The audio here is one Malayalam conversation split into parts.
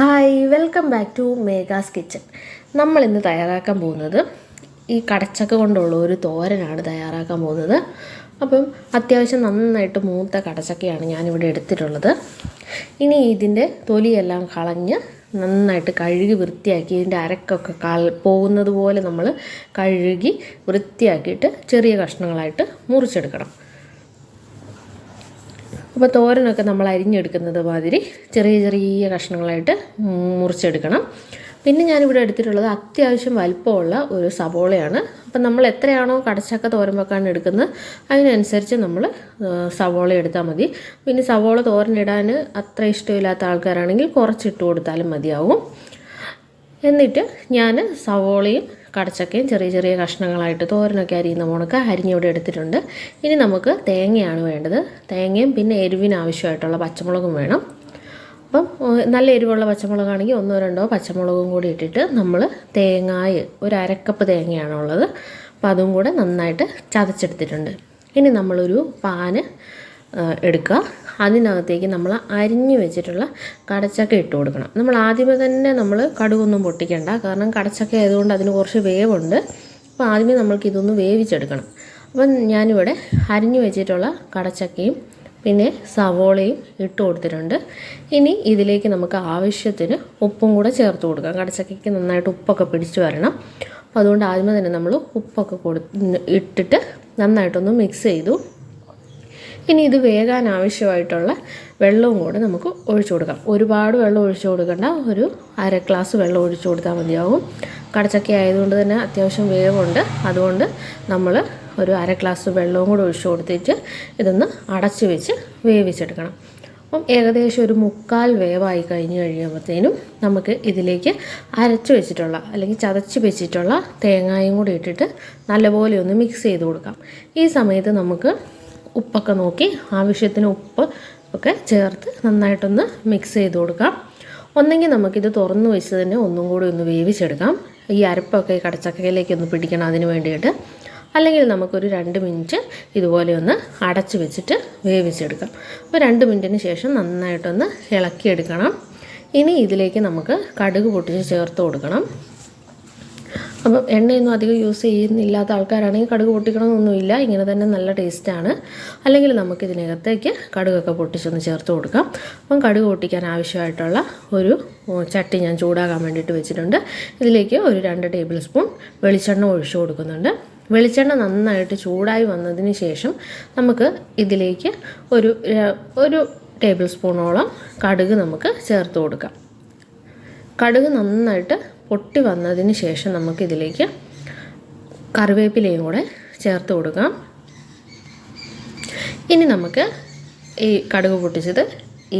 Hi welcome back to Megha's kitchen നമ്മൾ ഇന്ന് തയ്യാറാക്കാൻ പോകുന്നത് ഈ കടച്ചക്ക കൊണ്ടുള്ള ഒരു തോരനാണ് തയ്യാറാക്കാൻ പോകുന്നത്. അപ്പം അത്യാവശ്യം നന്നായിട്ട് മൂത്ത കടച്ചക്കയാണ് ഞാനിവിടെ എടുത്തിട്ടുള്ളത്. ഇനി ഇതിന്റെ തൊലിയെല്ലാം കളഞ്ഞ് നന്നായിട്ട് കഴുകി വൃത്തിയാക്കി ഇതിന്റെ അരക്കൊക്കെ കൾ പോകുന്നത് പോലെ നമ്മൾ കഴുകി വൃത്തിയാക്കിയിട്ട് ചെറിയ കഷ്ണങ്ങളായിട്ട് മുറിച്ചെടുക്കണം. അപ്പോൾ തോരനൊക്കെ നമ്മൾ അരിഞ്ഞെടുക്കുന്നത് മാതിരി ചെറിയ ചെറിയ കഷ്ണങ്ങളായിട്ട് മുറിച്ചെടുക്കണം. പിന്നെ ഞാനിവിടെ എടുത്തിട്ടുള്ളത് അത്യാവശ്യം വലിപ്പമുള്ള ഒരു സവോളയാണ്. അപ്പം നമ്മൾ എത്രയാണോ കടച്ചക്ക തോരൻ വെക്കാൻ എടുക്കുന്നത് അതിനനുസരിച്ച് നമ്മൾ സവോള എടുത്താൽ മതി. പിന്നെ സവോള തോരനിടാൻ അത്ര ഇഷ്ടമില്ലാത്ത ആൾക്കാരാണെങ്കിൽ കുറച്ചിട്ട് കൊടുത്താലും മതിയാവും. എന്നിട്ട് ഞാൻ സവോളയും കടച്ചക്കയും ചെറിയ ചെറിയ കഷ്ണങ്ങളായിട്ട് തോരനൊക്കെ അരിയുന്ന മുണക്ക് അരിഞ്ഞിവിടെ എടുത്തിട്ടുണ്ട്. ഇനി നമുക്ക് തേങ്ങയാണ് വേണ്ടത്. തേങ്ങയും പിന്നെ എരിവിന് ആവശ്യമായിട്ടുള്ള പച്ചമുളകും വേണം. അപ്പം നല്ല എരിവുള്ള പച്ചമുളകാണെങ്കിൽ ഒന്നോ രണ്ടോ പച്ചമുളകും കൂടി ഇട്ടിട്ട് നമ്മൾ തേങ്ങായ ഒരു അരക്കപ്പ് തേങ്ങയാണുള്ളത് അപ്പം അതും കൂടെ നന്നായിട്ട് ചതച്ചെടുത്തിട്ടുണ്ട്. ഇനി നമ്മളൊരു പാന് എടുക്കുക. അതിനകത്തേക്ക് നമ്മൾ അരിഞ്ഞു വെച്ചിട്ടുള്ള കടച്ചക്ക ഇട്ട് കൊടുക്കണം. നമ്മൾ ആദ്യമേ തന്നെ നമ്മൾ കടുകൊന്നും പൊട്ടിക്കണ്ട. കാരണം കടച്ചക്ക ആയതുകൊണ്ട് അതിന് കുറച്ച് വേവുണ്ട്. അപ്പോൾ ആദ്യമേ നമ്മൾക്ക് ഇതൊന്ന് വേവിച്ചെടുക്കണം. അപ്പം ഞാനിവിടെ അരിഞ്ഞു വെച്ചിട്ടുള്ള കടച്ചക്കയും പിന്നെ സവോളയും ഇട്ട് കൊടുത്തിട്ടുണ്ട്. ഇനി ഇതിലേക്ക് നമുക്ക് ആവശ്യത്തിന് ഉപ്പും കൂടെ ചേർത്ത് കൊടുക്കാം. കടച്ചക്കയ്ക്ക് നന്നായിട്ട് ഉപ്പൊക്കെ പിടിച്ചു വരണം. അപ്പോൾ അതുകൊണ്ട് ആദ്യമേ തന്നെ നമ്മൾ ഉപ്പൊക്കെ കൊടു ഇട്ടിട്ട് നന്നായിട്ടൊന്ന് മിക്സ് ചെയ്തു. ഇനി ഇത് വേകാൻ ആവശ്യമായിട്ടുള്ള വെള്ളവും കൂടെ നമുക്ക് ഒഴിച്ചു കൊടുക്കാം. ഒരുപാട് വെള്ളം ഒഴിച്ചു കൊടുക്കേണ്ട. ഒരു അര ഗ്ലാസ് വെള്ളം ഒഴിച്ചു കൊടുത്താൽ മതിയാവും. കടച്ചക്ക ആയതുകൊണ്ട് തന്നെ അത്യാവശ്യം വേവുണ്ട്. അതുകൊണ്ട് നമ്മൾ ഒരു അര ഗ്ലാസ് വെള്ളവും കൂടെ ഒഴിച്ചു കൊടുത്തിട്ട് ഇതൊന്ന് അടച്ചു വെച്ച് വേവിച്ചെടുക്കണം. അപ്പം ഏകദേശം ഒരു മുക്കാൽ വേവായി കഴിഞ്ഞ് കഴിയുമ്പോഴത്തേനും നമുക്ക് ഇതിലേക്ക് അരച്ച് വെച്ചിട്ടുള്ള അല്ലെങ്കിൽ ചതച്ച് വെച്ചിട്ടുള്ള തേങ്ങായും കൂടി ഇട്ടിട്ട് നല്ലപോലെ ഒന്ന് മിക്സ് ചെയ്ത് കൊടുക്കാം. ഈ സമയത്ത് നമുക്ക് ഉപ്പൊക്കെ നോക്കി ആവശ്യത്തിന് ഉപ്പ് ഒക്കെ ചേർത്ത് നന്നായിട്ടൊന്ന് മിക്സ് ചെയ്ത് കൊടുക്കാം. ഒന്നെങ്കിൽ നമുക്കിത് തുറന്ന് വെച്ച് തന്നെ ഒന്നും കൂടി ഒന്ന് വേവിച്ചെടുക്കാം. ഈ അരപ്പൊക്കെ കടച്ചക്കയിലേക്ക് ഒന്ന് പിടിക്കണം അതിന് വേണ്ടിയിട്ട്. അല്ലെങ്കിൽ നമുക്കൊരു രണ്ട് മിനിറ്റ് ഇതുപോലെ ഒന്ന് അടച്ച് വെച്ചിട്ട് വേവിച്ചെടുക്കാം. അപ്പോൾ രണ്ട് മിനിറ്റിന് ശേഷം നന്നായിട്ടൊന്ന് ഇളക്കിയെടുക്കണം. ഇനി ഇതിലേക്ക് നമുക്ക് കടുക് പൊട്ടിച്ച് ചേർത്ത് കൊടുക്കണം. അപ്പം എണ്ണയൊന്നും അധികം യൂസ് ചെയ്യുന്നില്ലാത്ത ആൾക്കാരാണെങ്കിൽ കടുക് പൊട്ടിക്കണമെന്നൊന്നുമില്ല. ഇങ്ങനെ തന്നെ നല്ല ടേസ്റ്റാണ് അല്ലെങ്കിൽ നമുക്ക് ഇതിനകത്തേക്ക് കടുകൊക്കെ പൊട്ടിച്ചൊന്ന് ചേർത്ത് കൊടുക്കാം. അപ്പം കടുക് പൊട്ടിക്കാൻ ആവശ്യമായിട്ടുള്ള ഒരു ചട്ടി ഞാൻ ചൂടാകാൻ വേണ്ടിയിട്ട് വെച്ചിട്ടുണ്ട്. ഇതിലേക്ക് ഒരു രണ്ട് ടേബിൾ സ്പൂൺ വെളിച്ചെണ്ണ ഒഴിച്ചു കൊടുക്കുന്നുണ്ട്. വെളിച്ചെണ്ണ നന്നായിട്ട് ചൂടായി വന്നതിന് ശേഷം നമുക്ക് ഇതിലേക്ക് ഒരു ഒരു ടേബിൾ സ്പൂണോളം കടുക് നമുക്ക് ചേർത്ത് കൊടുക്കാം. കടുക് നന്നായിട്ട് പൊട്ടി വന്നതിന് ശേഷം നമുക്കിതിലേക്ക് കറിവേപ്പിലയും കൂടെ ചേർത്ത് കൊടുക്കാം. ഇനി നമുക്ക് ഈ കടുക് പൊട്ടിച്ചത്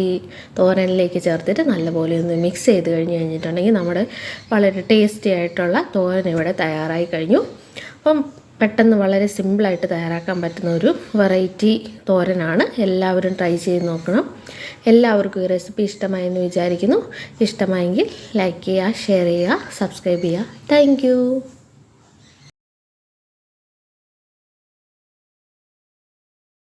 ഈ തോരനിലേക്ക് ചേർത്തിട്ട് നല്ലപോലെ ഒന്ന് മിക്സ് ചെയ്ത് കഴിഞ്ഞ് കഴിഞ്ഞിട്ടുണ്ടെങ്കിൽ നമ്മുടെ വളരെ ടേസ്റ്റി ആയിട്ടുള്ള തോരൻ ഇവിടെ തയ്യാറായി കഴിഞ്ഞു. അപ്പം പെട്ടെന്ന് വളരെ സിമ്പിളായിട്ട് തയ്യാറാക്കാൻ പറ്റുന്ന ഒരു വെറൈറ്റി തോരനാണ്. എല്ലാവരും ട്രൈ ചെയ്ത് നോക്കണം. എല്ലാവർക്കും ഈ റെസിപ്പി ഇഷ്ടമായെന്ന് വിചാരിക്കുന്നു. ഇഷ്ടമായെങ്കിൽ ലൈക്ക് ചെയ്യുക ഷെയർ ചെയ്യുക സബ്സ്ക്രൈബ് ചെയ്യുക. താങ്ക്